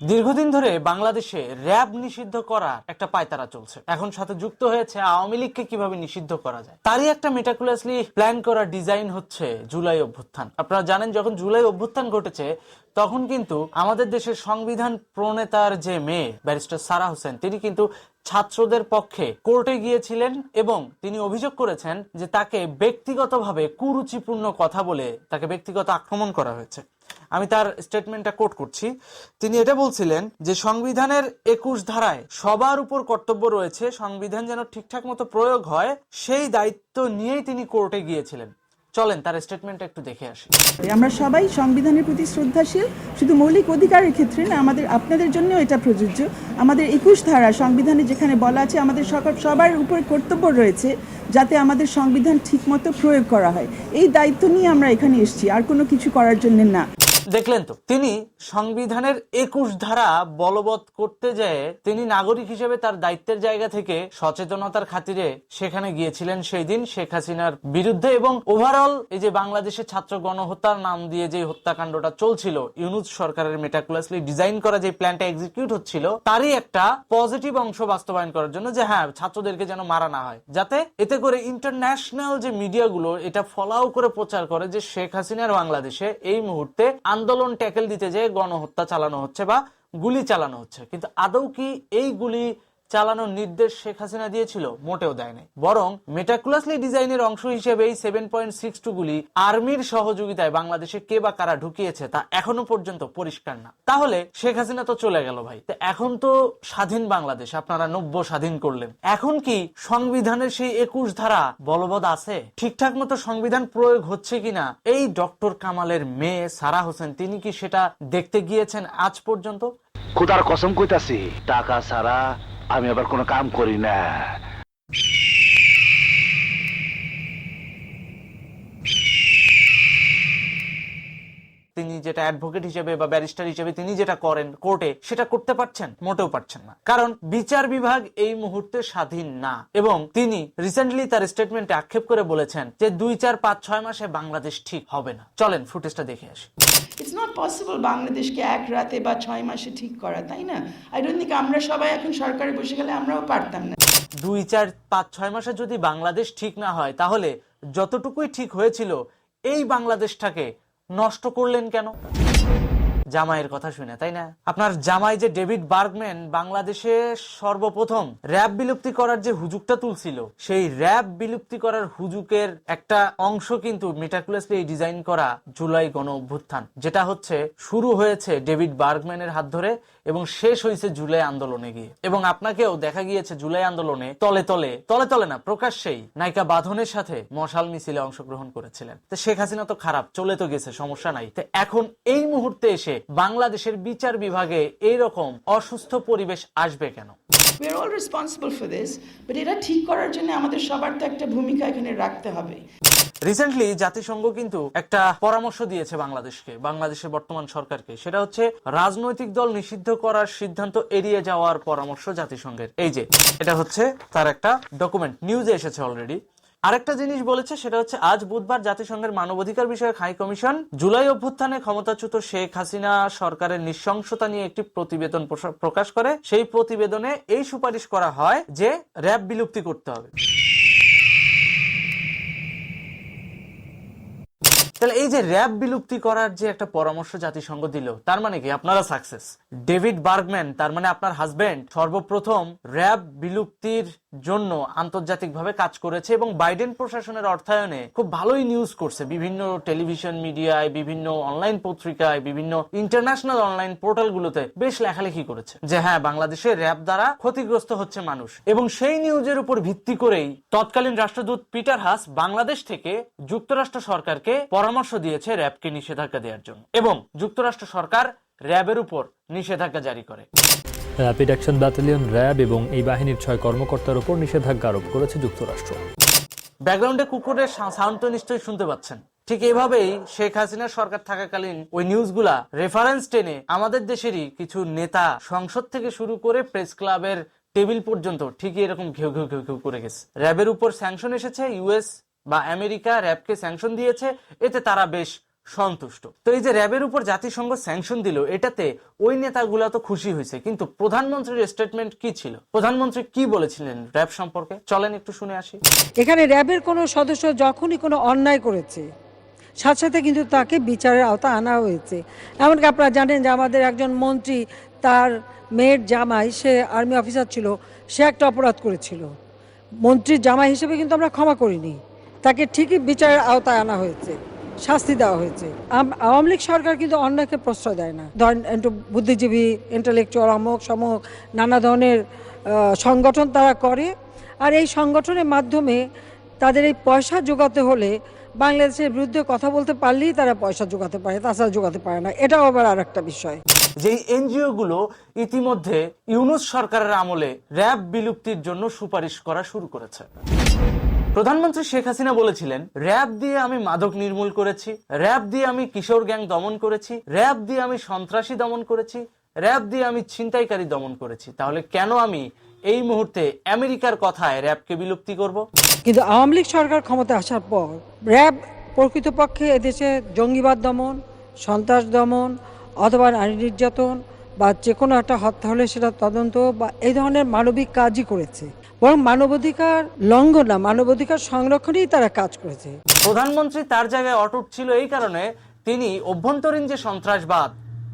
দীর্ঘদিন ধরে বাংলাদেশে র্যাব নিষিদ্ধ করার একটা পায়তারা চলছে। এখন সাথে যুক্ত হয়েছে আওয়ামী লীগকে কীভাবে নিষিদ্ধ করা যায়? তারই একটা মেটাকুলাসলি প্ল্যান করা ডিজাইন হচ্ছে জুলাই অভ্যুত্থান। আপনারা জানেন, যখন জুলাই অভ্যুত্থান ঘটেছে, তখন কিন্তু আমাদের দেশের সংবিধান প্রণেতার যে মেয়ে, ব্যারিস্টার সারা হোসেন, তিনি কিন্তু ছাত্রদের পক্ষে কোর্টে গিয়েছিলেন এবং তিনি অভিযোগ করেছেন যে তাকে ব্যক্তিগতভাবে কুরুচিপূর্ণ কথা বলে তাকে ব্যক্তিগত আক্রমণ করা হয়েছে। আমি তার স্টেটমেন্টটা কোট করছি। তিনি এটা বলছিলেন যে, সংবিধানের একুশ ধারায় সবার উপর কর্তব্য রয়েছে, সংবিধান যেন ঠিকঠাক মতো প্রয়োগ হয়, সেই দায়িত্ব নিয়েই তিনি কোর্টে গিয়েছিলেন। চলেন, তার স্টেটমেন্টটা একটু দেখে আসি। আমরা সবাই সংবিধানের প্রতি শ্রদ্ধাশীল, শুধু মৌলিক অধিকারের ক্ষেত্রে না, আমাদের, আপনাদের জন্য এটা প্রযোজ্য। আমাদের একুশ ধারা সংবিধানে যেখানে বলা আছে, আমাদের সকল, সবার উপর কর্তব্য রয়েছে, যাতে আমাদের সংবিধান ঠিকমতো প্রয়োগ করা হয়। এই দায়িত্ব নিয়ে আমরা এখানে এসেছি, আর কোনো কিছু করার জন্য না। দেখলেন তো, তিনি সংবিধানের একুশ ধারা বলবৎ করতে যেয়ে তিনি নাগরিক হিসেবে তার দায়িত্বের জায়গা থেকে সচেতনতার খাতিরে সেখানে গিয়েছিলেন সেই দিন শেখ হাসিনার বিরুদ্ধে এবং ওভারঅল এই যে বাংলাদেশের ছাত্র গণহত্যার নাম দিয়ে যে হত্যাকাণ্ডটা চলছিল, ইউনুস সরকারের মেটাকুলাসলি ডিজাইন করা যে প্ল্যানটা এক্সিকিউট হচ্ছিল, তারই একটা পজিটিভ অংশ বাস্তবায়ন করার জন্য যে হ্যাঁ ছাত্রদেরকে যেন মারা না হয়। যাতে এতে করে ইন্টারন্যাশনাল যে মিডিয়াগুলো এটা ফলাও করে প্রচার করে যে শেখ হাসিনার বাংলাদেশে এই মুহূর্তে আন্দোলন ট্যাকেল দিতে যে গণহত্যা চালানো হচ্ছে বা গুলি চালানো হচ্ছে, কিন্তু আদৌ কি এই গুলি চালানোর নির্দেশ শেখ হাসিনা দিয়েছিল, মোটেও দেয়নি বরং মেটাকুলাসলি ডিজাইনের অংশ হিসেবে এই সেভেন পয়েন্ট সিক্স টু গুলি আর্মির সহযোগিতায় বাংলাদেশে কে বা কারা ঢুকিয়েছে তা এখনও পর্যন্ত পরিষ্কার না। তাহলে শেখ হাসিনা তো চলে গেল ভাই। এখন তো স্বাধীন বাংলাদেশ, আপনারা নব্য স্বাধীন করলেন। এখন কি সংবিধানের সেই একুশ ধারা বলবৎ আছে? ঠিকঠাক মতো সংবিধান প্রয়োগ হচ্ছে কিনা? এই ডক্টর কামালের মেয়ে সারা হোসেন, তিনি কি সেটা দেখতে গিয়েছেন আজ পর্যন্ত? খুদার কসম কইতাছি, টাকা ছাড়া আমি আবার কোনো কাম করি না। যেটা অ্যাডভোকেট হিসেবে বা ব্যারিস্টার হিসেবে তিনি যেটা করেন কোর্টে সেটা করতে পারছেন? মোটেও পারছেন না। কারণ বিচার বিভাগ এই মুহূর্তে স্বাধীন না। এবং তিনি রিসেন্টলি তার স্টেটমেন্টে আক্ষেপ করে বলেছেন যে দুই চার পাঁচ ছয় মাসে বাংলাদেশ ঠিক হবে না। চলেন ফুটেজটা দেখে আসি। ইটস নট পসিবল বাংলাদেশকে এক রাতে বা ছয় মাসে ঠিক করা তাই না? আই ডোন্ট থিঙ্ক আমরা সবাই এখন সরকারে বসে গেলে আমরাও পারতাম না। দুই চার পাঁচ ছয় মাসে যদি বাংলাদেশ ঠিক না হয় তাহলে যতটুকুই ঠিক হয়েছিল এই বাংলাদেশটাকে নষ্ট করলেন কেন? জামাইয়ের কথা শুনে, তাই না? আপনার জামাই যে ডেভিড বার্গম্যান, বাংলাদেশে সর্বপ্রথম র্যাব বিলুপ্তি করার যে হুজুকটা তুলছিল, সেই র্যাব বিলুপ্তি করার হুজুকের একটা অংশ কিন্তু মেটাকুলাসলি ডিজাইন করা জুলাই গণ অভ্যুত্থান যেটা হচ্ছে শুরু হয়েছে ডেভিড বার্গম্যানের হাত ধরে এবং শেষ হয়েছে জুলাই আন্দোলনে গিয়ে। এবং আপনাকেও দেখা গিয়েছে জুলাই আন্দোলনে তলে তলে তলে তলে না, প্রকাশ্যেই নায়িকা বাঁধনের সাথে মশাল মিছিলে অংশগ্রহণ করেছিলেন। তো শেখ হাসিনা তো খারাপ, চলে তো গেছে, সমস্যা নাই। তো এখন এই মুহূর্তে এসে বাংলাদেশের বিচার বিভাগে এইরকম অসুস্থ পরিবেশ আসবে কেন? We are all responsible for this but এটা ঠিক করার জন্য আমাদের সবার তো একটা ভূমিকা এখানে রাখতে হবে। রিসেন্টলি জাতিসংঘ কিন্তু একটা পরামর্শ দিয়েছে বাংলাদেশকে, বাংলাদেশের বর্তমান সরকারকে। সেটা হচ্ছে, রাজনৈতিক দল নিষিদ্ধ করার সিদ্ধান্ত এড়িয়ে যাওয়ার পরামর্শ জাতিসংঘের। এই যে, এটা হচ্ছে তার একটা ডকুমেন্ট নিউজে এসেছে অলরেডি আরেকটা জিনিস বলেছে, সেটা হচ্ছে, আজ বুধবার জাতিসংঘের মানবাধিকার বিষয়ক হাই কমিশন জুলাই অভ্যুত্থানে ক্ষমতাচ্যুত শেখ হাসিনা সরকারের নৃশংসতা নিয়ে একটি প্রতিবেদন প্রকাশ করে। সেই প্রতিবেদনে এই সুপারিশ করা হয় যে, র্যাব বিলুপ্তি করতে হবে। তাহলে এই যে র্যাব বিলুপ্তি করার যে একটা পরামর্শ জাতিসংঘ দিল, তার মানে কি? আপনারা সাকসেস ডেভিড বার্গম্যান তার মানে আপনার হাজবেন্ড সর্বপ্রথম র্যাব বিলুপ্তির জন্য আন্তর্জাতিকভাবে কাজ করেছে এবং বাইডেন প্রশাসনের অর্থায়নে খুব ভালোই নিউজ করছে। বিভিন্ন টেলিভিশন মিডিয়ায় বিভিন্ন অনলাইন পত্রিকায়, বিভিন্ন ইন্টারন্যাশনাল অনলাইন পোর্টালগুলোতে বেশ লেখালেখি করেছে যে হ্যাঁ বাংলাদেশে র্যাব দ্বারা ক্ষতিগ্রস্ত হচ্ছে মানুষ। এবং সেই নিউজের উপর ভিত্তি করেই তৎকালীন রাষ্ট্রদূত পিটার হাস বাংলাদেশ থেকে যুক্তরাষ্ট্র সরকারকে পরামর্শ দিয়েছে র্যাবকে নিষেধাজ্ঞা দেওয়ার জন্য এবং যুক্তরাষ্ট্র সরকার র্যাবের উপর নিষেধাজ্ঞা জারি করে। র্যাপিড অ্যাকশন ব্যাটালিয়ন র্যাব এবং এই বাহিনীর ছয় কর্মকর্তার উপর নিষেধাজ্ঞা আরোপ করেছে যুক্তরাষ্ট্র। ব্যাকগ্রাউন্ডে কুকুরের সাউন্ড তো নিশ্চয়ই শুনতে পাচ্ছেন। ঠিক এভাবেই শেখ হাসিনার সরকার থাকাকালীন ওই নিউজগুলা রেফারেন্স টেনে আমাদের দেশেরই কিছু নেতা সংসদ থেকে শুরু করে প্রেস ক্লাবের টেবিল পর্যন্ত ঠিকই এরকম ঘেউ ঘেউ ঘেউ ঘেউ করে গেছে। র্যাবের উপর স্যাংশন এসেছে ইউএস বা আমেরিকা র্যাবকে স্যাংশন দিয়েছে, এতে তারা বেশ সন্তুষ্ট। তো এই যে র্যাবের উপর জাতিসংঘ স্যাংশন দিল, এটাতে ওই নেতাগুলা তো খুশি হয়েছে। কিন্তু প্রধানমন্ত্রীর স্টেটমেন্ট কি ছিল? প্রধানমন্ত্রী কি বলেছিলেন র্যাব সম্পর্কে? চলেন একটু শুনে আসি। এখানে র্যাবের কোনো সদস্য যখনই কোনো অন্যায় করেছে, সাথে সাথে কিন্তু তাকে বিচারের আওতা আনা হয়েছে। এমনকি আপনারা জানেন যে আমাদের একজন মন্ত্রী, তার মেয়ের জামাই, সে আর্মি অফিসার ছিল, সে একটা অপরাধ করেছিল। মন্ত্রীর জামাই হিসেবে কিন্তু আমরা ক্ষমা করিনি। তাকে ঠিকই বিচারের আওতায় আনা হয়েছে, শাস্তি দেওয়া হয়েছে। আওয়ামী লীগ সরকার কিন্তু অন্যকে প্রশ্রয় দেয় না। ধরেন বুদ্ধিজীবী ইন্টালেকচুয়াল অমুক সমক নানা ধরনের সংগঠন তারা করে। আর এই সংগঠনের মাধ্যমে তাদের এই পয়সা জোগাতে হলে বাংলাদেশের বিরুদ্ধে কথা বলতে পারলেই তারা পয়সা জোগাতে পারে, তাছাড়া জোগাতে পারে না। এটাও আবার আর একটা বিষয়। যেই এনজিও গুলো ইতিমধ্যে ইউনুস সরকারের আমলে র্যাব বিলুপ্তির জন্য সুপারিশ করা শুরু করেছে। প্রধানমন্ত্রী শেখ হাসিনা বলেছিলেন, র্যাব দিয়ে আমি মাদক নির্মূল করেছি, র্যাব দিয়ে আমি কিশোর গ্যাং দমন করেছি, র্যাব দিয়ে আমি সন্ত্রাসী দমন করেছি, র্যাব দিয়ে আমি ছিনতাইকারী দমন করেছি। তাহলে কেন আমি এই মুহূর্তে আমেরিকার কথায় র্যাবকে বিলুপ্তি করব? কিন্তু আওয়ামী লীগ সরকার ক্ষমতা আসার পর, র্যাব প্রকৃতপক্ষে এদেশে জঙ্গিবাদ দমন, সন্ত্রাস দমন, অথবা নারী নির্যাতন বা যে কোনো একটা হত্যা হলে সেটা তদন্ত বা এই ধরনের মানবিক কাজই করেছে। বরং মানবাধিকার লঙ্ঘন মানবাধিকার সংরক্ষণেই তারা কাজ করেছে। প্রধানমন্ত্রী তার জায়গায় অটুট ছিল এই কারণে তিনি অভ্যন্তরীণ যে সন্ত্রাসবাদ,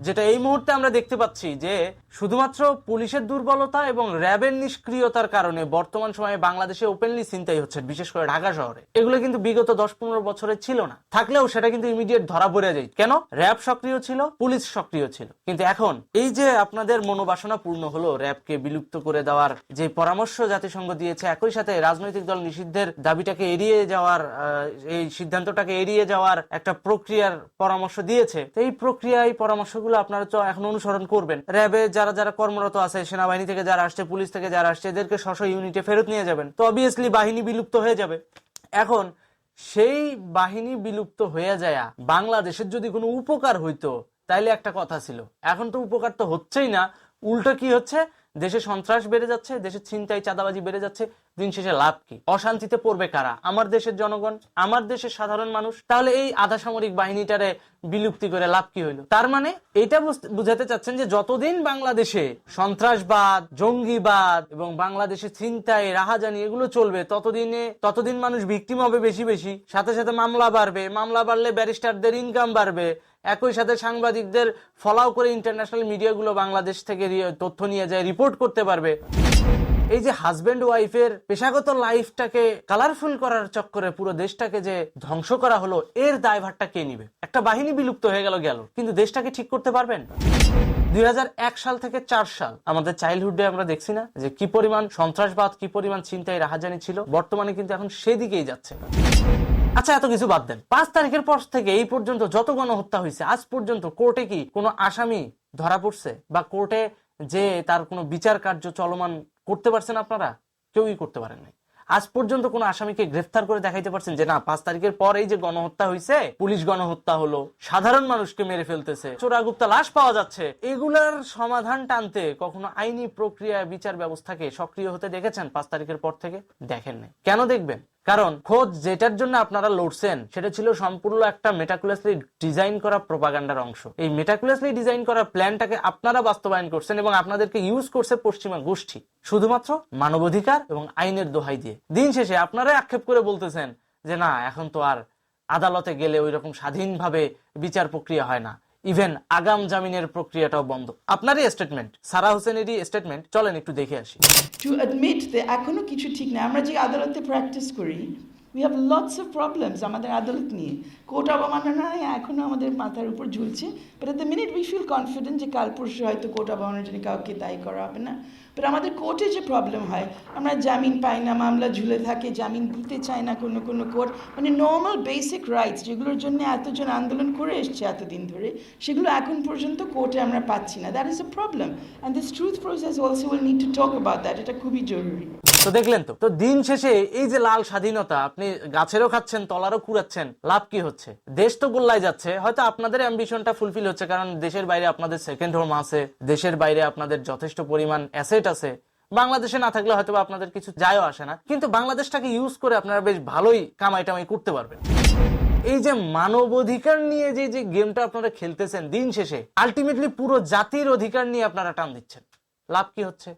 যেটা এই মুহূর্তে আমরা দেখতে পাচ্ছি যে শুধুমাত্র পুলিশের দুর্বলতা এবং র্যাবের নিষ্ক্রিয়তার কারণে বর্তমান সময়ে বাংলাদেশে ওপেনলি চিন্তাই হচ্ছে, বিশেষ করে ঢাকা শহরে। এগুলো কিন্তু বিগত দশ পনেরো বছরে ছিল না। থাকলেও সেটা কিন্তু ইমিডিয়েট ধরা পড়ে যায়। কেন? র্যাব সক্রিয় ছিল, পুলিশ সক্রিয় ছিল। কিন্তু এখন এই যে আপনাদের মনোবাসনা পূর্ণ হলো র্যাবকে বিলুপ্ত করে দেওয়ার যে পরামর্শ জাতিসংঘ দিয়েছে, একই সাথে রাজনৈতিক দল নিষিদ্ধের দাবিটাকে এড়িয়ে যাওয়ার এই সিদ্ধান্তটাকে এড়িয়ে যাওয়ার একটা প্রক্রিয়ার পরামর্শ দিয়েছে। এই প্রক্রিয়া, এই পরামর্শগুলো আপনারা তো এখন অনুসরণ করবেন। র্যাবে যারা যারা কর্মরত আছে, সেনাবাহিনী থেকে যারা আসছে, পুলিশ থেকে যারা আসছে, এদেরকে স্ব স্ব ইউনিটে ফেরত নিয়ে যাবেন। তো অবভিয়াসলি বাহিনী বিলুপ্ত হয়ে যাবে। এখন সেই বাহিনী বিলুপ্ত হয়ে যায় বাংলাদেশের যদি কোনো উপকার হইতো, তাইলে একটা কথা ছিল। এখন তো উপকার তো হচ্ছেই না। উল্টো কি হচ্ছে? দেশে সন্ত্রাস বেড়ে যাচ্ছে দেশে ছিনতাই, চাঁদাবাজি বেড়ে যাচ্ছে, দিন শেষে লাভ কি? অশান্তিতে পড়বে কারা? আমার দেশের জনগণ, আমার দেশের সাধারণ মানুষ? তাহলে এই আধা সামরিক বাহিনীটারে বিলুপ্তি করে লাভ কি হইল? তার মানে এটা বুঝতে- বুঝাতে চাচ্ছেন যে যতদিন বাংলাদেশে সন্ত্রাসবাদ, জঙ্গিবাদ এবং বাংলাদেশে ছিনতাই, রাহাজানি এগুলো চলবে, ততদিনে, ততদিন মানুষ ভিকটিম হবে বেশি বেশি। সাথে সাথে মামলা বাড়বে, মামলা বাড়লে ব্যারিস্টারদের ইনকাম বাড়বে একই সাথে সাংবাদিকদের ফলাও করে ইন্টারন্যাশনাল মিডিয়াগুলো বাংলাদেশ থেকে তথ্য নিয়ে যায় রিপোর্ট করতে পারবে। এই যে হাজব্যান্ড ওয়াইফের পেশাগত লাইফটাকে কালারফুল করার চক্করে পুরো দেশটাকে যে ধ্বংস করা হলো, এর দায়ভারটা কে নিবে? একটা বাহিনী বিলুপ্ত হয়ে গেল গেল। কিন্তু দেশটাকে ঠিক করতে পারবেন? দুই হাজার এক সাল থেকে চার সাল, আমাদের চাইল্ডহুডে আমরা দেখছি না যে কি পরিমাণ সন্ত্রাসবাদ, কি পরিমাণ চিন্তায় রাহাজানি ছিল। বর্তমানে কিন্তু এখন সেদিকেই যাচ্ছে। আচ্ছা এত কিছু বাদ দেন। পাঁচ তারিখের পর থেকে এই পর্যন্ত যত গণহত্যা হয়েছে আজ পর্যন্ত কোর্টে কি কোনো আসামি ধরা পড়ছে? বা কোর্টে যে তার কোনো বিচার কার্য চলমান করতে পারছেন আপনারা? কেউই করতে পারেন নাই। আজ পর্যন্ত কোনো আসামিকে গ্রেফতার করে দেখাইতে পারছেন যে, না, পাঁচ তারিখের পর এই যে গণহত্যা হয়েছে পুলিশ গণহত্যা হলো, সাধারণ মানুষকে মেরে ফেলতেছে, চোরাগুপ্তা লাশ পাওয়া যাচ্ছে। এগুলার সমাধান টানতে কখনো আইনি প্রক্রিয়া বিচার ব্যবস্থাকে সক্রিয় হতে দেখেছেন পাঁচ তারিখের পর থেকে? দেখেন নাই। কেন দেখবেন? কারণ খোঁজ যেটার জন্য আপনারা লড়ছেন, সেটা ছিল সম্পূর্ণ একটা মেটাকুলাসলি ডিজাইন করা প্রপাগান্ডার অংশ। এই মেটাকুলাসলি ডিজাইন করা প্ল্যানটাকে আপনারা বাস্তবায়ন করছেন এবং আপনাদেরকে ইউজ করছে পশ্চিমা গোষ্ঠী। শুধুমাত্র মানবাধিকার এবং আইনের দোহাই দিয়ে। দিন শেষে আপনারাই আক্ষেপ করে বলতেছেন যে, না, এখন তো আর আদালতে গেলে ওই রকম স্বাধীনভাবে বিচার প্রক্রিয়া হয় না। ইভেন আগাম জামিনের প্রক্রিয়াটাও বন্ধ। আপনারই স্টেটমেন্ট সারা হোসেনেরই স্টেটমেন্ট চলেন একটু দেখে আসি। টু অ্যাডমিট যে এখনও কিছু ঠিক না আমরা যে আদালতে প্র্যাকটিস করি we have lots of problems আমাদের আদালত নিয়ে। কোর্ট অবমাননা এখনও আমাদের মাথার উপর ঝুলছে but at the minute we feel confident যে কাল পরশু হয়তো কোর্ট অবমাননার জন্য কাউকে দায়ী করা হবে না। বাট আমাদের কোর্টে যে প্রবলেম হয়, আমরা জামিন পাই না, মামলা ঝুলে থাকে, জামিন দিতে চায় না কোনো কোনো কোর্ট মানে নর্মাল বেসিক রাইটস যেগুলোর জন্য এতজন আন্দোলন করে এসছে এতদিন ধরে, সেগুলো এখন পর্যন্ত কোর্টে আমরা পাচ্ছি না। That is a problem and this truth process also will need to talk about that এটা খুবই জরুরি। তো দেখলেন তো তো দিন শেষে এই যে লাল স্বাধীনতা, আপনি গাছেরও খাচ্ছেন, তলারও কুড়াচ্ছেন, লাভ কি হচ্ছে? দেশ তো গোল্লায় যাচ্ছে, হয়তো আপনাদের অ্যাম্বিশনটা ফুলফিল হচ্ছে, কারণ দেশের বাইরে আপনাদের সেকেন্ড হোম আছে, দেশের বাইরে আপনাদের যথেষ্ট পরিমাণ অ্যাসেট আছে। বাংলাদেশে না থাকলে হয়তো আপনাদের কিছু যায়ও আসে না। কিন্তু বাংলাদেশটাকে ইউজ করে আপনারা বেশ ভালোই কামাই টামাই করতে পারবেন। এই যে মানবাধিকার নিয়ে যে যে গেমটা আপনারা খেলতেছেন দিন শেষে আলটিমেটলি পুরো জাতির অধিকার নিয়ে আপনারা টান দিচ্ছেন। লাভ কি হচ্ছে?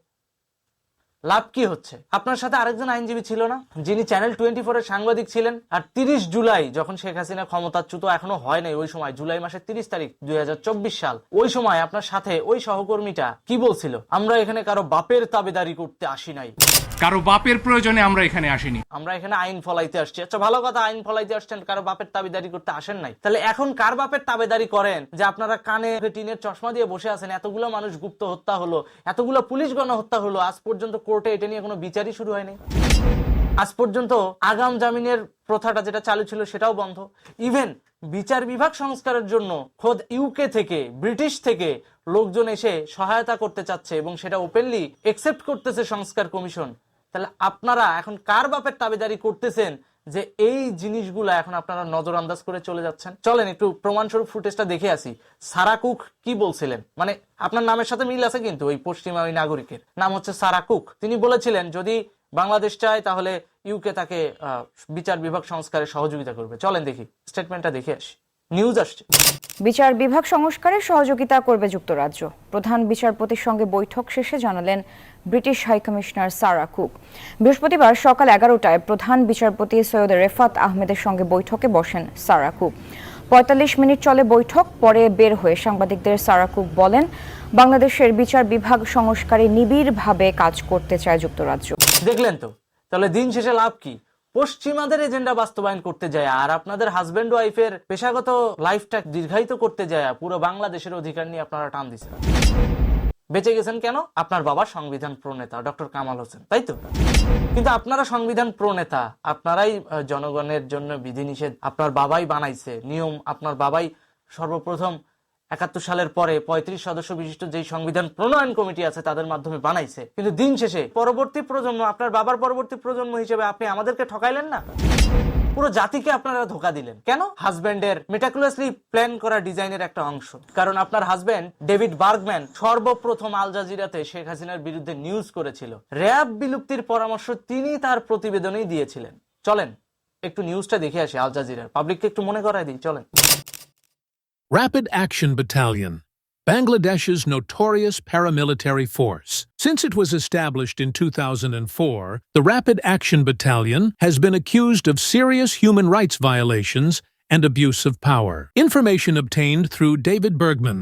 লাভ কি হচ্ছে? আপনার সাথে আরেকজন আইনজীবী ছিল না? যিনি চ্যানেল টোয়েন্টি ফোর এর সাংবাদিক ছিলেন। আর তিরিশ জুলাই যখন শেখ হাসিনা ক্ষমতাচ্যুত এখনও হয় নাই ওই সময় জুলাই মাসের তিরিশ তারিখ দুই সাল ওই সময় আপনার সাথে ওই সহকর্মীটা কি বলছিল? আমরা এখানে কারও বাপের তাবেদারি করতে আসি নাই। কারও বাপের প্রয়োজনে আমরা এখানে আসিনি। আমরা এখানে আইন ফলাইতে আসছি। আচ্ছা ভালো কথা আইন ফলাইতে আসছেন কারও বাপের তাবেদারি করতে আসেন নাই। তাহলে এখন কার বাপের তাবেদারি করেন? যে আপনারা কানে টিনের চশমা দিয়ে বসে আছেন এতগুলো মানুষ গুপ্ত হত্যা হলো এতগুলো পুলিশ গণহত্যা হলো আজ পর্যন্ত কোর্টে এটা নিয়ে কোনো বিচারই শুরু হয়নি। আজ পর্যন্ত আগাম জামিনের প্রথাটা যেটা চালু ছিল সেটাও বন্ধ। ইভেন বিচার বিভাগ সংস্কারের জন্য খোদ ইউকে থেকে ব্রিটিশ থেকে লোকজন এসে সহায়তা করতে চাচ্ছে এবং সেটা ওপেনলি একসেপ্ট করতেছে সংস্কার কমিশন। তাহলে আপনারা এখন কার বাপের তাবেদারি করতেছেন যে এই জিনিসগুলো এখন আপনারা নজর আন্দাজ করে চলে যাচ্ছেন। চলেন একটু প্রমাণস্বরূপ ফুটেজটা দেখে আসি। সারা কুক কি বলছিলেন? মানে আপনার নামের সাথে মিল আছে কিন্তু ওই পশ্চিমা ওই নাগরিকের। নাম হচ্ছে সারা কুক। তিনি বলেছিলেন, যদি বাংলাদেশ চায় তাহলে ইউকে তাকে বিচার বিভাগ সংস্কারে সহযোগিতা করবে। চলেন দেখি স্টেটমেন্টটা দেখে আসি। নিউজ আসছে। বিচার বিভাগ সংস্কারে সহযোগিতা করবে যুক্তরাজ্য। প্রধান বিচারপতির সঙ্গে বৈঠক শেষে জানালেন ব্রিটিশ হাইকমিশনার সারা কুক। বৃহস্পতিবার সকাল এগারোটায় প্রধান বিচারপতি সৈয়দ রেফাত আহমেদের সঙ্গে বৈঠকে বসেন সারা কুক। পঁয়তাল্লিশ মিনিট চলে বৈঠক পরে বের হয়ে সাংবাদিকদের সারা কুক বলেন বাংলাদেশের বিচার বিভাগ সংস্কারে নিবিড়ভাবে কাজ করতে চায় যুক্তরাজ্য। দেখলেন তো তাহলে দিন শেষে লাভ কি? পশ্চিমাদের এজেন্ডা বাস্তবায়ন করতে যায়, আর আপনাদের হাজবেন্ড ওয়াইফের পেশাগত লাইফটা দীর্ঘায়িত করতে যায়, পুরো বাংলাদেশের অধিকার নিয়ে আপনারা টান দিচ্ছেন বেঁচে গেছেন কেন? আপনার বাবা সংবিধান প্রণেতা, ডক্টর কামাল হোসেন, তাই তো? কিন্তু আপনারা সংবিধান প্রণেতা, আপনারাই জনগণের জন্য বিধিনিষেধ আপনার বাবাই বানাইছে, নিয়ম আপনার বাবাই সর্বপ্রথম একাত্তর সালের পরে পঁয়ত্রিশ সদস্য বিশিষ্ট যেই সংবিধান প্রণয়ন কমিটি আছে তাদের মাধ্যমে বানাইছে। কিন্তু দিন শেষে পরবর্তী প্রজন্ম, আপনার বাবার পরবর্তী প্রজন্ম হিসেবে আপনি আমাদেরকে ঠকাইলেন না? পুরো জাতিকে আপনারা ধোকা দিলেন। কেন? হাজব্যান্ডের মেটাকুলাসলি প্ল্যান করা ডিজাইনের একটা অংশ। কারণ আপনার হাজব্যান্ড ডেভিড বার্গম্যান সর্বপ্রথম আল জাজিরাতে শেখ হাসিনার বিরুদ্ধে নিউজ করেছিল। র্যাব বিলুপ্তির পরামর্শ তিনি তার প্রতিবেদনেই দিয়েছিলেন। চলেন, একটু নিউজটা দেখে আসি আল জাজিরার। পাবলিককে একটু মনে করাই দিই, চলেন। Rapid Action Battalion, Bangladesh's notorious paramilitary force. Since it was established in 2004, the Rapid Action Battalion has been accused of serious human rights violations and abuse of power. Information obtained through David Bergman.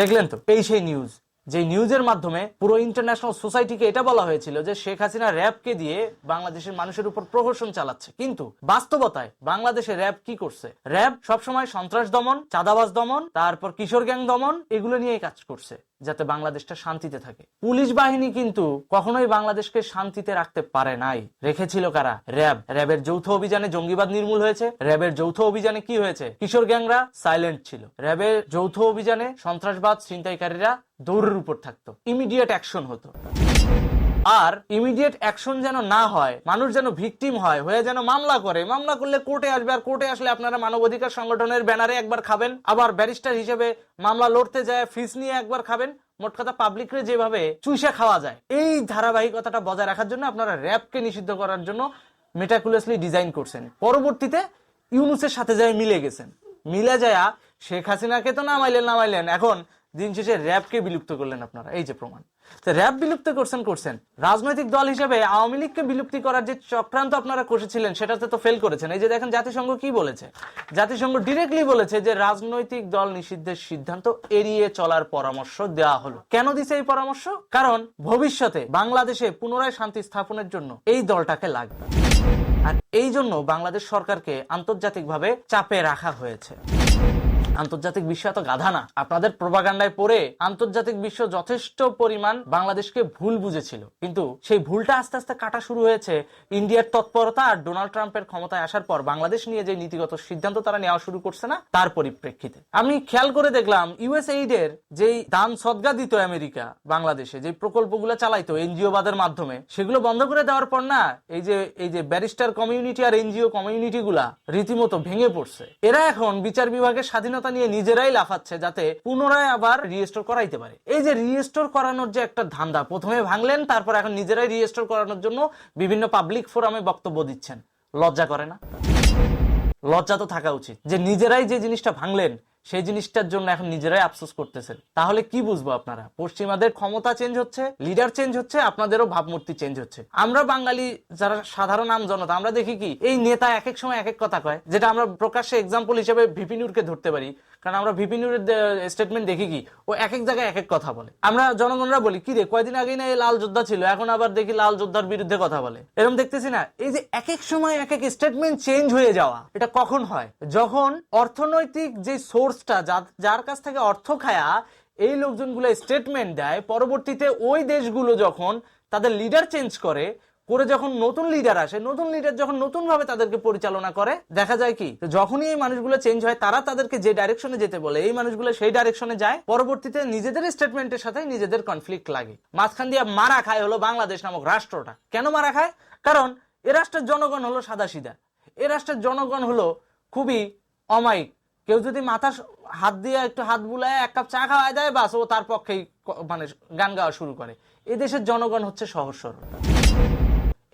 দেখলেন তো এই সেই news যে নিউজের মাধ্যমে পুরো international সোসাইটিকে এটা বলা হয়েছিল যে শেখ হাসিনা র্যাবকে দিয়ে বাংলাদেশের মানুষের উপর প্রহসন চালাচ্ছে। কিন্তু বাস্তবতায় বাংলাদেশে র্যাব কি করছে? র্যাব সবসময় সন্ত্রাস দমন, চাঁদাবাজ দমন, তারপর কিশোর গ্যাং দমন, এগুলো নিয়ে কাজ করছে। যাতে বাংলাদেশটা শান্তিতে থাকে। পুলিশ বাহিনী কিন্তু কখনোই বাংলাদেশকে শান্তিতে রাখতে পারে নাই। রেখেছিল কারা? র্যাব। র্যাবের যৌথ অভিযানে জঙ্গিবাদ নির্মূল হয়েছে। র্যাবের যৌথ অভিযানে কি হয়েছে? কিশোর গ্যাংরা সাইলেন্ট ছিল। র্যাবের যৌথ অভিযানে সন্ত্রাসবাদ ছিনতাইকারীরা দৌড়ের উপর থাকতো। ইমিডিয়েট অ্যাকশন হতো। আর ইমিডিয়েট অ্যাকশন যেন না হয়, মানুষ যেন ভিকটিম হয়, হয়ে যেন মামলা করে। মামলা করলে কোর্টে আসবে, আর কোর্টে আসলে আপনারা মানবাধিকার সংগঠনের ব্যানারে একবার খাবেন। আবার ব্যারিস্টার হিসেবে মামলা লড়তে যায় ফিস নিয়ে একবার খাবেন। মোট কথা পাবলিকরে যেভাবে চুইসা খাওয়া যায়, এই ধারাবাহিকতাটা বজায় রাখার জন্য আপনারা র্যাবকে নিষিদ্ধ করার জন্য মেটাকুলাসলি ডিজাইন করছেন। পরবর্তীতে ইউনুসের সাথে যায় মিলে গেছেন। মিলে যায় শেখ হাসিনাকে তো নামাইলেন নামাইলেন। এখন দিন শেষে র্যাবকে বিলুপ্ত করলেন আপনারা। এই যে প্রমাণ। র্যাব বিলুপ্ত করছেন করছেন। রাজনৈতিক দল হিসেবে আওয়ামী লীগকে বিলুপ্তি করার যে চক্রান্ত আপনারা কষেছিলেন, সেটাতে তো ফেল করেছেন। এই যে দেখেন, জাতিসংঘ কি বলেছে? জাতিসংঘ ডিরেক্টলি বলেছে যে রাজনৈতিক দল নিষিদ্ধের সিদ্ধান্ত এড়িয়ে চলার পরামর্শ দেওয়া হলো। কেন দিছে এই পরামর্শ? কারণ ভবিষ্যতে বাংলাদেশে পুনরায় শান্তি স্থাপনের জন্য এই দলটাকে লাগবে। আর এই জন্য বাংলাদেশ সরকারকে আন্তর্জাতিকভাবে চাপে রাখা হয়েছে। আন্তর্জাতিক বিশ্ব এত গাধা না। আপনাদের প্রভাকাণ্ডায় পড়ে আন্তর্জাতিক বিশ্ব যথেষ্ট পরিমাণ বাংলাদেশকে ভুল বুঝেছিল। কিন্তু সেই ভুলটা আস্তে আস্তে কাটা শুরু হয়েছে ইন্ডিয়ার তৎপরতা আর ডোনাল্ড ট্রাম্পের ক্ষমতায় আসার পর। বাংলাদেশ নিয়ে যে নীতিগত সিদ্ধান্ত তারা নেওয়া শুরু করছে না, তার পরিপ্রেক্ষিতে। আমি খেয়াল করে দেখলাম ইউএস এইডের যেই দান সদগা দিত আমেরিকা বাংলাদেশে যে প্রকল্পগুলো চালাইতো এনজিও বাদের মাধ্যমে, সেগুলো বন্ধ করে দেওয়ার পর না এই যে এই যে ব্যারিস্টার কমিউনিটি আর এনজিও কমিউনিটি গুলা রীতিমতো ভেঙে পড়ছে। এরা এখন বিচার বিভাগের স্বাধীনতা নিয়ে নিজেরাই লাফাচ্ছে যাতে পুনরায় আবার রিস্টোর করাইতে পারে। এই যে রিস্টোর করানোর যে একটা ধান্দা, প্রথমে ভাঙলেন, তারপর এখন নিজেরাই রিস্টোর করানোর জন্য বিভিন্ন পাবলিক ফোরামে বক্তব্য দিচ্ছেন। লজ্জা করে না? লজ্জা তো থাকা উচিত যে নিজেরাই যে জিনিসটা ভাঙলেন সেই জিনিসটার জন্য এখন নিজেরাই আফসোস করতেছেন। তাহলে কি বুঝব আপনারা? পশ্চিমাদের ক্ষমতা চেঞ্জ হচ্ছে লিডার চেঞ্জ হচ্ছে, আপনাদেরও ভাবমূর্তি চেঞ্জ হচ্ছে। আমরা বাঙালি, যারা সাধারণ আম জনতা, আমরা দেখি কি, এই নেতা এক এক সময় এক এক কথা কয়, যেটা আমরা প্রকাশ্যে এক্সাম্পল হিসেবে ভিপিনুরকে ধরতে পারি। কারণ আমরা ভিপিনুরের স্টেটমেন্ট দেখি কি? ও এক এক জায়গায় এক এক কথা বলে। আমরা জনগণরা বলি, কি রে, কয়দিন আগেই না এই লাল যোদ্ধা ছিল? এখন আবার দেখি লাল যোদ্ধার বিরুদ্ধে কথা বলে। এরকম দেখতেছি না? এই যে এক এক সময় এক এক স্টেটমেন্ট চেঞ্জ হয়ে যাওয়া, এটা কখন হয়? যখন অর্থনৈতিক যে সোর্সটা যার কাছ থেকে অর্থ খায়া এই লোকজনগুলো স্টেটমেন্ট দেয়, পরবর্তীতে ওই দেশগুলো যখন তাদের লিডার চেঞ্জ করে করে যখন নতুন লিডার আসে, নতুন লিডার যখন নতুন ভাবে তাদেরকে পরিচালনা করে, দেখা যায় কি যখনই এই মানুষগুলো চেঞ্জ হয়, তারা তাদেরকে যে ডাইরেকশনে যেতে বলে, এই মানুষগুলো সেই ডাইরেকশনে যায়, পরবর্তীতে নিজেদের স্টেটমেন্টের সাথে নিজেদের কনফ্লিক্ট লাগে। মাঝখান দিয়ে মারা খায় হলো বাংলাদেশ নামক রাষ্ট্রটা। কেন মারা খায়? কারণ এ রাষ্ট্রের জনগণ হলো সাদা সিধা এ রাষ্ট্রের জনগণ হলো খুবই অমায়িক। কেউ যদি মাথা হাত দিয়ে একটু হাত বুলায়, এক কাপ চা খাওয়ায় দেয়, বাস ও তার পক্ষেই মানে গান গাওয়া শুরু করে। এদেশের জনগণ হচ্ছে সহজ সরল।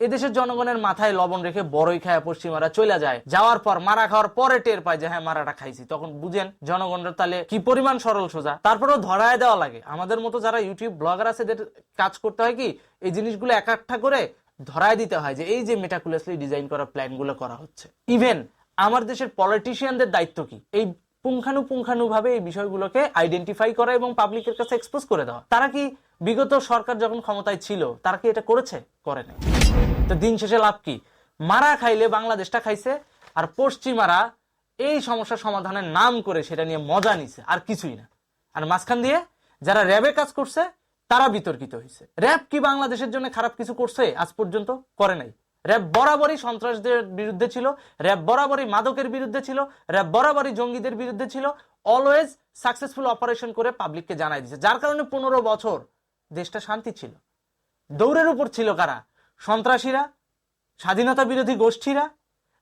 এদেশের জনগণের মাথায় লবণ রেখে বড়ই খায় পশ্চিমারা চলে যায়। যাওয়ার পর মারা খাওয়ার পরে টের পায় যে হ্যাঁ মারাটা খাইছি। তখন বুঝেন জনগণের তাহলে কি পরিমাণ সরল সোজা? তারপরেও ধরায় দেওয়া লাগে। আমাদের মতো যারা ইউটিউব ব্লগার আছে, এদের কাজ করতে হয় কি, এই জিনিসগুলো এক একটা করে ধরায় দিতে হয় যে, এই যে মেটাকুলাসলি ডিজাইন করা প্ল্যানগুলো করা হচ্ছে। ইভেন আমার দেশের পলিটিশিয়ানদের দায়িত্ব কি? এই পুঙ্খানুপুঙ্খানু ভাবে এই বিষয়গুলোকে আইডেন্টিফাই করা এবং পাবলিকের কাছে এক্সপোজ করে দেওয়া। তারা কি বিগত সরকার যখন ক্ষমতায় ছিল, তারা কি এটা করেছে? করে নাই। তো দিন শেষে লাভ কি? মারা খাইলে বাংলাদেশটা খাইছে, আর পশ্চিমারা এই সমস্যা সমাধানের নাম করে সেটা নিয়ে মজা নিছে, আর কিছুই না। আর মাঝখান দিয়ে যারা র্যাবে কাজ করছে, তারা বিতর্কিত হয়েছে র্যাব কি বাংলাদেশের জন্য খারাপ কিছু করছে? আজ পর্যন্ত করে নাই। র্যাব বরাবরই সন্ত্রাসদের বিরুদ্ধে ছিল, র্যাব বরাবরই মাদকের বিরুদ্ধে ছিল, র্যাব বরাবরই জঙ্গিদের বিরুদ্ধে ছিল অলওয়েজ সাকসেসফুল অপারেশন করে পাবলিককে জানাই দিছে। যার কারণে পনেরো বছর দেশটা শান্তি ছিল। দৌড়ের উপর ছিল কারা? সন্ত্রাসীরা, স্বাধীনতা বিরোধী গোষ্ঠীরা,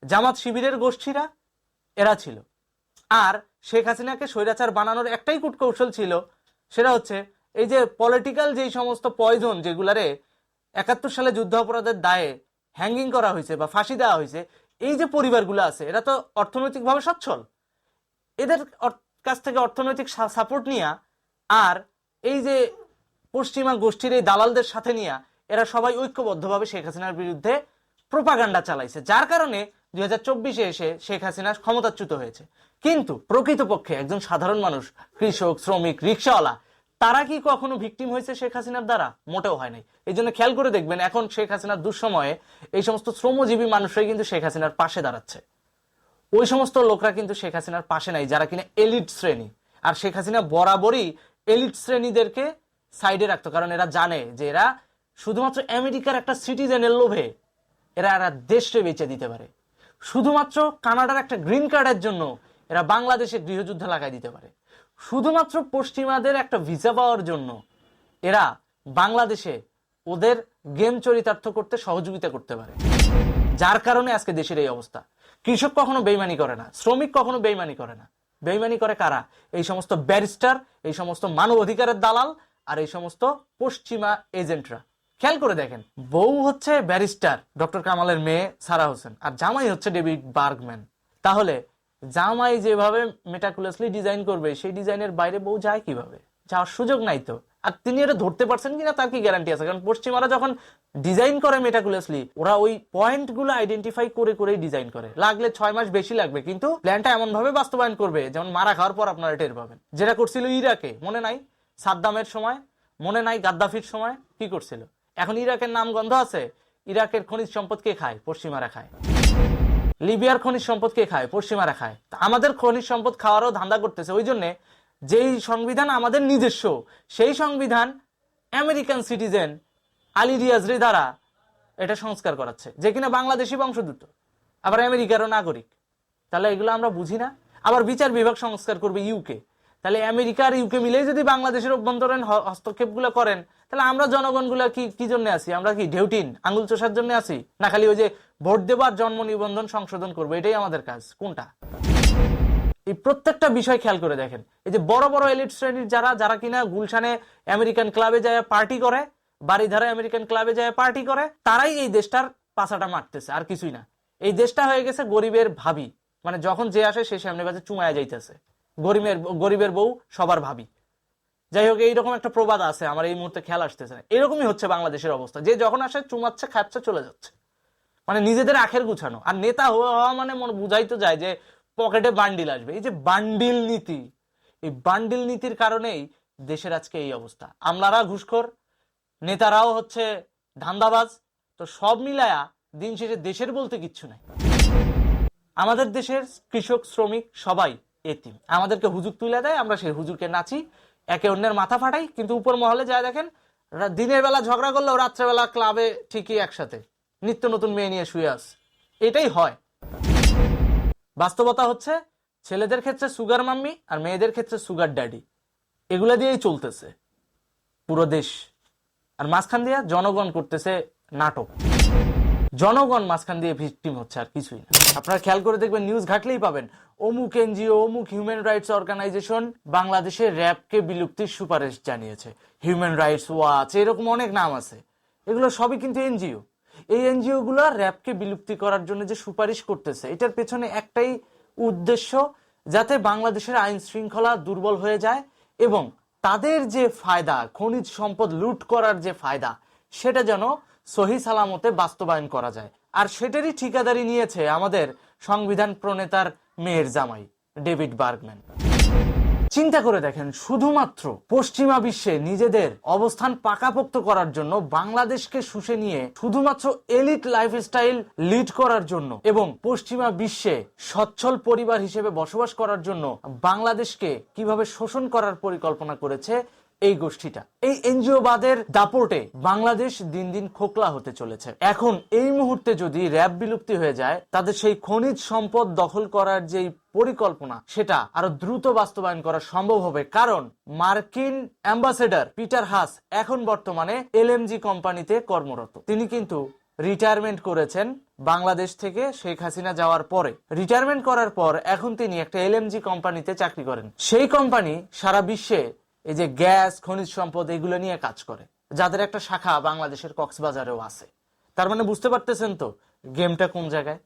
জামাত শিবিরের গোষ্ঠীরা, এরা ছিল। আর শেখ হাসিনাকে স্বৈরাচার বানানোর একটাই কূটকৌশল ছিল, সেটা হচ্ছে এই যে পলিটিক্যাল যেই সমস্ত পয়জন যেগুলারে একাত্তর সালে যুদ্ধ অপরাধের দায়ে হ্যাঙ্গিং করা হয়েছে বা ফাঁসি দেওয়া হয়েছে, এই যে পরিবারগুলো আছে, এরা তো অর্থনৈতিকভাবে সচ্ছল। এদের কাছ থেকে অর্থনৈতিক সাপোর্ট নিয়া আর এই যে পশ্চিমা গোষ্ঠীর এই দালালদের সাথে নিয়ে এরা সবাই ঐক্যবদ্ধভাবে শেখ হাসিনার বিরুদ্ধে প্রোপাগান্ডা চালাইছে, যার কারণে দুই হাজার চব্বিশে এসে শেখ হাসিনা ক্ষমতাচ্যুত হয়েছে। কিন্তু প্রকৃতপক্ষে একজন সাধারণ মানুষ, কৃষক, শ্রমিক, রিক্সাওয়ালা, তারা কি কখনো ভিকটিম হয়েছে শেখ হাসিনার দ্বারা? মোটেও হয় নাই। এই জন্য খেয়াল করে দেখবেন, এখন শেখ হাসিনার দুঃসময়ে এই সমস্ত শ্রমজীবী মানুষরাই কিন্তু শেখ হাসিনার পাশে দাঁড়াচ্ছে। ওই সমস্ত লোকরা কিন্তু শেখ হাসিনার পাশে নাই, যারা কিনা এলিট শ্রেণি। আর শেখ হাসিনা বরাবরই এলিট শ্রেণীদেরকে সাইডে রাখতো, কারণ এরা জানে যে এরা শুধুমাত্র আমেরিকার একটা সিটিজেনের লোভে এরা এরা দেশকে বেঁচে দিতে পারে। শুধুমাত্র কানাডার একটা গ্রিন কার্ডের জন্য এরা বাংলাদেশে গৃহযুদ্ধ লাগাই দিতে পারে। শুধুমাত্র পশ্চিমাদের একটা ভিসা পাওয়ার জন্য এরা বাংলাদেশে ওদের গেম চরিতার্থ করতে সহযোগিতা করতে পারে। যার কারণে আজকে দেশের এই অবস্থা। কৃষক কখনো বেইমানি করে না, শ্রমিক কখনো বেইমানি করে না। বেইমানি করে কারা? এই সমস্ত ব্যারিস্টার, এই সমস্ত মানব অধিকারের দালাল আর এই সমস্ত পশ্চিমা এজেন্টরা। খেয়াল করে দেখেন, বউ হচ্ছে ব্যারিস্টার, ডক্টর কামালের মেয়ে সারা হোসেন, আর জামাই হচ্ছে ডেভিড বার্গম্যান। তাহলে জামাই যেভাবে মেটাকুলাসলি ডিজাইন করবে, সেই ডিজাইনের বাইরে বউ যায় কীভাবে? যাওয়ার সুযোগ নাই তো। আর তিনি এটা ধরতে পারছেন কিনা তার কি গ্যারান্টি আছে? কারণ পশ্চিমারা যখন ডিজাইন করে মেটাকুলাসলি ওরা ওই পয়েন্টগুলো আইডেন্টিফাই করে করেই ডিজাইন করে। লাগলে ছয় মাস বেশি লাগবে, কিন্তু প্ল্যানটা এমন ভাবে বাস্তবায়ন করবে, যেমন মারা খাওয়ার পর আপনারা টের পাবেন। যেটা করছিল ইরাকে, মনে নাই? সাদ্দামের সময়, মনে নাই গাদ্দাফির সময়? কি করছিল? এখন ইরাকের নাম গন্ধ আছে। ইরাকের খনিজ সম্পদ কে খায়? পশ্চিমারা খায়। লিবিয়ার খনিজ সম্পদ কে খায়? পশ্চিমারা খায়। আমাদের খনিজ সম্পদ খাওয়ারও ধান্দা করতেছে। ওই জন্যে যেই সংবিধান আমাদের নিজস্ব, সেই সংবিধান আমেরিকান সিটিজেন আলী রিয়াজরি দ্বারা এটা সংস্কার করাচ্ছে। যে কিনা বাংলাদেশি বংশোদ্ভূত, আবার আমেরিকারও নাগরিক। তাহলে এগুলো আমরা বুঝি না? আবার বিচার বিভাগ সংস্কার করবে ইউকে। তাহলে আমেরিকা আর ইউকে মিলেই যদি বাংলাদেশের অভ্যন্তরীণ হস্তক্ষেপগুলো করেন তাহলে আমরা জনগণগুলো কি কি জন্য আছি? আমরা কি ঢেউটিন আঙুল চষার জন্য আছি? না খালি ওই যে ভোট দেবার জন্ম নিবন্ধন সংশোধন করব, এটাই আমাদের কাজ। কোনটা? এই প্রত্যেকটা বিষয় খেয়াল করে দেখেন। এই যে বড় বড় এলিট শ্রেণির যারা যারা কিনা গুলশানে আমেরিকান ক্লাবে যায় পার্টি করে বাড়িধারা আমেরিকান ক্লাবে যায় পার্টি করে, তারাই এই দেশটার পাছাটা মারতেছে, আর কিছুই না। এই দেশটা হয়ে গেছে গরিবের ভাবি। মানে যখন যে আসে সে সামনে বাজে চুমায়া যাইতেছে। গরিবের গরিবের বউ সবার ভাবি। যাই হোক, এইরকম একটা প্রবাদ আছে, আমার এই মুহূর্তে খেয়াল আসতেছে না। এরকমই হচ্ছে বাংলাদেশের অবস্থা। যে যখন আসে, চুমাচ্ছে, খাচ্ছে, চলে যাচ্ছে। মানে নিজেদের আখের গুছানো। আর নেতা হওয়া মানে মনে বুঝাই তো যায় যে পকেটে বান্ডিল আসবে। এই যে বান্ডিল নীতি, এই বান্ডিল নীতির কারণেই দেশের আজকে এই অবস্থা। আমলারা ঘুষখোর, নেতারাও হচ্ছে ধান্দাবাজ। তো সব মিলায়া দিন শেষে দেশের বলতে কিচ্ছু নাই। আমাদের দেশের কৃষক, শ্রমিক সবাই এতিম। আমাদেরকে হুজুর তুলে দেয়, আমরা সেই হুজুরকে নাচি। একে অন্যের মাথা ফাটাই, কিন্তু উপর মহলে যায় দেখেন দিনের বেলা ঝগড়া করলেও রাত্রেবেলা ক্লাবে ঠিকই একসাথে, নিত্য নতুন মেয়ে নিয়ে শুয়ে আস। এটাই হয়। বাস্তবতা হচ্ছে, ছেলেদের ক্ষেত্রে সুগার মাম্মি আর মেয়েদের ক্ষেত্রে সুগার ড্যাডি। এগুলা দিয়েই চলতেছে। পুরো দেশ। আর মাঝখান দিয়ে জনগণ করতেছে নাটক। জনগণ মাঝখান দিয়ে ভিকটিম হচ্ছে আর কিছুই না। আপনারা খেয়াল করে দেখবেন নিউজ ঘাটলেই পাবেন। অমুক এনজিও, অমুক হিউম্যান রাইটস অর্গানাইজেশন বাংলাদেশের র্যাবকে বিলুপ্তির সুপারিশ জানিয়েছে। হিউম্যান রাইটস ওয়াচ এরকম অনেক নাম আছে। এগুলো সবই কিন্তু এনজিও। এই এনজিও গুলো র্যাবকে বিলুপ্তি করার জন্য যে সুপারিশ করতেছে, এটার পেছনে একটাই উদ্দেশ্য যাতে বাংলাদেশের আইন শৃঙ্খলা দুর্বল হয়ে যায় এবং তাদের যে ফায়দা, খনিজ সম্পদ লুট করার যে ফায়দা, সেটা যেন সহি সালামতে বাস্তবায়ন করা যায়। আর সেটারই ঠিকাদারি নিয়েছে আমাদের সংবিধান প্রণেতার মেয়ের জামাই, ডেভিড বার্গম্যান। চিন্তা করে দেখেন, শুধুমাত্র পশ্চিমা বিশ্বে নিজেদের অবস্থান পাকাপোক্ত করার জন্য বাংলাদেশকে শুষে নিয়ে শুধুমাত্র এলিট লাইফস্টাইল লিড করার জন্য এবং পশ্চিমা বিশ্বে সচ্ছল পরিবার হিসেবে বসবাস করার জন্য বাংলাদেশকে কীভাবে শোষণ করার পরিকল্পনা করেছে এই গোষ্ঠীটা। এই এনজিও বাদের দাপটে বাংলাদেশ দিন দিন খোকলা হতে চলেছে। এখন এই মুহূর্তে যদি র্যাব বিলুপ্তি হয়ে যায়, তাদের সেই খনিজ সম্পদ দখল করার যে পরিকল্পনা, সেটা আরও দ্রুত বাস্তবায়ন করা সম্ভব হবে। কারণ মার্কিন অ্যাম্বাসেডর পিটার হাস এখন বর্তমানে এলএমজি কোম্পানিতে কর্মরত। তিনি কিন্তু রিটায়ারমেন্ট করেছেন বাংলাদেশ থেকে শেখ হাসিনা যাওয়ার পরে। রিটায়ারমেন্ট করার পর এখন তিনি একটা এলএমজি কোম্পানিতে চাকরি করেন। সেই কোম্পানি সারা বিশ্বে এই যে গ্যাস, খনিজ সম্পদ, এগুলো নিয়ে কাজ করে। যাদের একটা শাখা বাংলাদেশের কক্সবাজারেও আছে। তার মানে বুঝতে পারতেছেন তো গেমটা কোন জায়গায়?